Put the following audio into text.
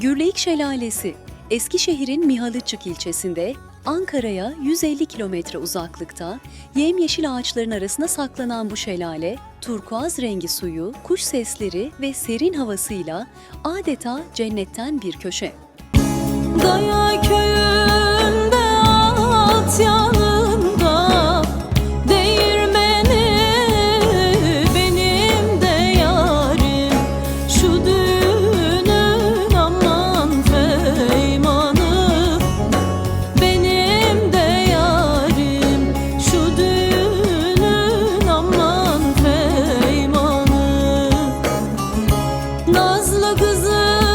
Gürleyik Şelalesi, Eskişehir'in Mihalıçık ilçesinde, Ankara'ya 150 kilometre uzaklıkta, yemyeşil ağaçların arasına saklanan bu şelale, turkuaz rengi suyu, kuş sesleri ve serin havasıyla adeta cennetten bir köşe. Daya Ağla kızım.